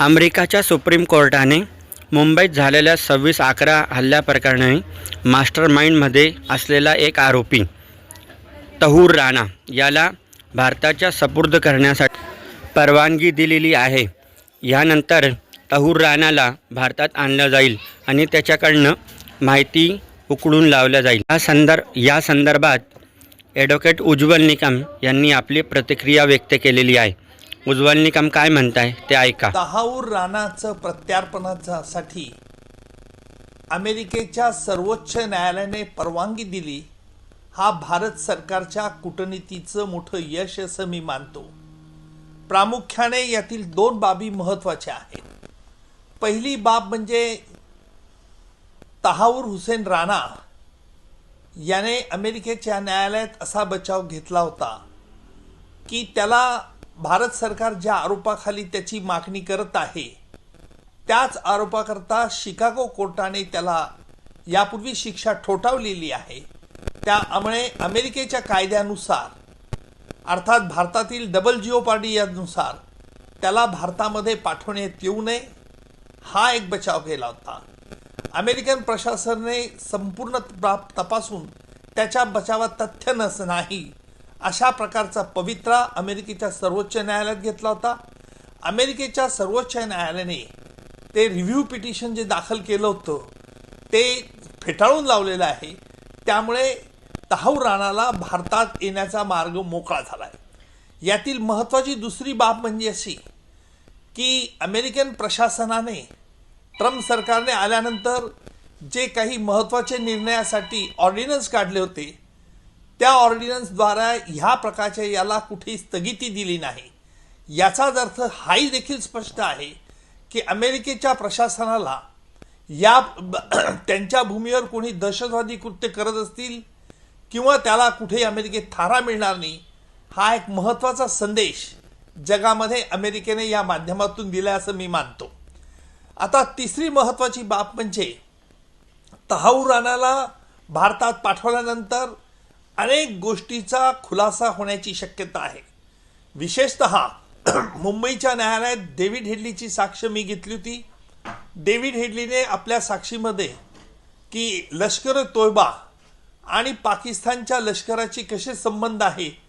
अमेरिकाच्या supreme कोर्टाने मुंबईत झालेल्या सव्वीस अकरा हल्ल्याप्रकरणी मास्टर माइंडमध्ये असलेला एक आरोपी तहूर राणा याला भारताच्या सपुर्द करण्यासाठी परवानगी दिलेली आहे. यानंतर तहूर राणाला भारतात आणलं जाईल आणि त्याच्याकडनं माहिती उकळून लावल्या जाईल. या संदर्भ या संदर्भात ॲडव्होकेट उज्ज्वल निकम यांनी आपली प्रतिक्रिया व्यक्त केलेली आहे. उज्ज्वल निकम काय म्हणताय? ते ऐका. दहाऊर राणाचं प्रत्यार्पणासाठी अमेरिकेच्या सर्वोच्च न्यायालयाने परवानगी दिली. हा भारत सरकारच्या कूटनीतीचं मोठं यश असं मी मानतो. प्रामुख्याने यातील दोन बाबी महत्त्वाच्या आहेत. पहिली बाब म्हणजे तहाऊर हुसेन राणा याने अमेरिकेच्या न्यायालयात असा बचाव घेतला होता की त्याला भारत सरकार ज्या आरोपाखाली त्याची मागणी करत आहे त्याच आरोपाकरता शिकागो कोर्टाने त्याला यापूर्वी शिक्षा ठोठावलेली आहे. त्यामुळे अमेरिकेच्या कायद्यानुसार अर्थात भारतातील डबल जिओ पार्टी यानुसार त्याला भारतामध्ये पाठवण्यात येऊ नये हा एक बचाव केला होता. अमेरिकन प्रशासनाने संपूर्ण तपासून त्याच्या बचावात तथ्य नस नाही अशा प्रकारचा पवित्रा अमेरिकेच्या सर्वोच्च न्यायालयात घेतला होता. अमेरिकेच्या सर्वोच्च न्यायालयाने ते रिव्ह्यू पिटिशन जे दाखल केलं होतं ते फेटाळून लावलेलं आहे. त्यामुळे तहाऊ राणाला भारतात येण्याचा मार्ग मोकळा झाला आहे यातील महत्त्वाची दुसरी बाब म्हणजे अशी की अमेरिकन प्रशासनाने ट्रम्प सरकारने आल्यानंतर जे काही महत्त्वाचे निर्णयासाठी ऑर्डिनन्स काढले होते त्या ऑर्डिनन्सद्वारा ह्या प्रकारच्या याला कुठेही स्थगिती दिली नाही. याचाच अर्थ हाही देखील स्पष्ट आहे की अमेरिकेच्या प्रशासनाला या त्यांच्या भूमीवर कोणी दहशतवादी कृत्य करत असतील किंवा त्याला कुठेही अमेरिकेत थारा मिळणार नाही हा एक महत्त्वाचा संदेश जगामध्ये अमेरिकेने या माध्यमातून दिला असं मी मानतो. आता तिसरी महत्त्वाची बाब म्हणजे तहाऊ राणाला भारतात पाठवल्यानंतर अनेक गोष्टीचा खुलासा होण्याची शक्यता आहे. विशेषत मुंबईच्या न्यायालयात डेव्हिड हेडलीची साक्ष मी घेतली होती. डेव्हिड हेडलीने आपल्या साक्षीमध्ये की लष्कर तोयबा आणि पाकिस्तानच्या लष्कराची कसे संबंध आहे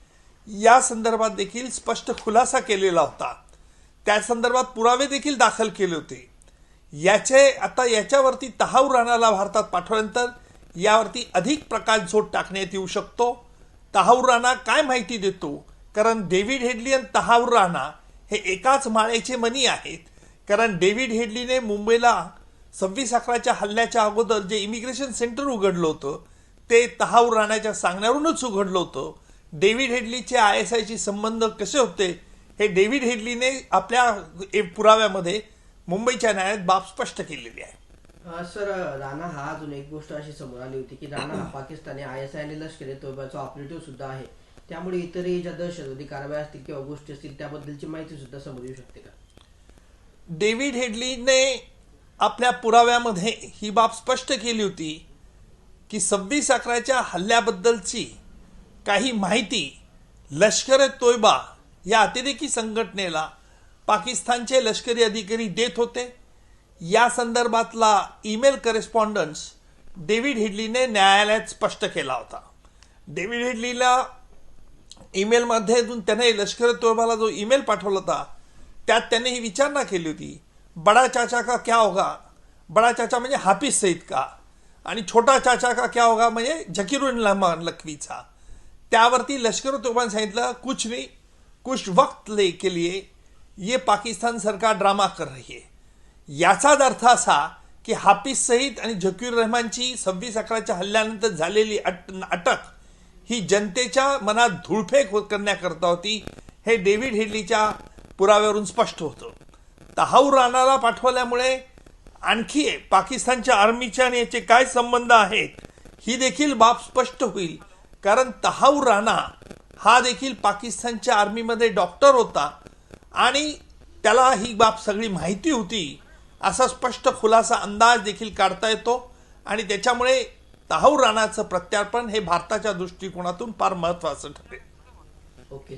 या संदर्भात देखील स्पष्ट खुलासा केलेला होता. त्या संदर्भात पुरावे देखील दाखल केले होते. याचे आता याच्यावरती तहाऊ राणाला भारतात पाठवल्यानंतर यावरती अधिक प्रकाशझोत टाकण्यात येऊ शकतो. तहाऊर राणा काय माहिती देतो? कारण डेव्हिड हेडली आणि तहाऊर राणा हे एकाच माळेचे मनी आहेत. कारण डेव्हिड हेडलीने मुंबईला सव्वीस अकराच्या हल्ल्याच्या अगोदर जे इमिग्रेशन सेंटर उघडलं होतं ते तहाऊर राणाच्या सांगण्यावरूनच उघडलं होतं. डेव्हिड हेडलीचे आय एस आयचे संबंध कसे होते हे डेव्हिड हेडलीने आपल्या ए- पुराव्यामध्ये मुंबईच्या न्यायालयात बाब स्पष्ट केलेली आहे. सर राणा हा अजून एक गोष्ट अशी समोर आली होती की राणा हा पाकिस्तानी आय एस आय आणि लष्करी तोयबाचा ऑपरेटिव्ह सुद्धा आहे. त्यामुळे इतरही ज्या दहशतवादी कारवाया असतील किंवा गोष्टी असतील त्याबद्दलची माहिती सुद्धा समोर येऊ शकते का? डेव्हिड हेडलीने आपल्या पुराव्यामध्ये ही बाब स्पष्ट केली होती की सव्वीस अकराच्या हल्ल्याबद्दलची काही माहिती लष्कर तोयबा या अतिरेकी संघटनेला पाकिस्तानचे लष्करी अधिकारी देत होते. या संदर्भातला ईमेल करेस्पॉन्डन्स डेव्हिड हिडलीने न्यायालयात स्पष्ट केला होता. डेव्हिड हिडलीला ईमेलमध्ये त्याने लष्कर तोयबाला जो ईमेल पाठवला होता त्यात त्याने ही विचारणा केली होती. बडा चाचा का क्या होगा? बडा चाचा म्हणजे हाफिज सईद का? आणि छोटा चाचा का क्या होगा म्हणजे जकीरुन रहमान लखवीचा. त्यावरती लष्कर तोयबाने सांगितलं कुछ नाही कुछ वक्त ले के लिए ये पाकिस्तान सरकार ड्रामा कर रही है. याचाच अर्थ असा की हाफिज सईद आणि झकीर रहमानची सव्वीस अकराच्या हल्ल्यानंतर झालेली अट अटक ही जनतेच्या मनात धुळफेक हो-, करण्याकरता होती हे डेव्हिड हेडलीच्या पुराव्यावरून स्पष्ट होतं. तहाऊ राणाला पाठवल्यामुळे आणखी पाकिस्तानच्या आर्मीच्या आणि याचे काय संबंध आहेत ही देखील बाब स्पष्ट होईल. कारण तहाऊ राणा हा देखील पाकिस्तानच्या आर्मीमध्ये डॉक्टर होता आणि त्याला ही बाब सगळी माहिती होती. असा स्पष्ट खुलासा अंदाज देखील काढता येतो आणि त्याच्यामुळे तहाऊ राणाचं प्रत्यार्पण हे भारताच्या दृष्टिकोनातून फार महत्त्वाचं ठरेल. ओके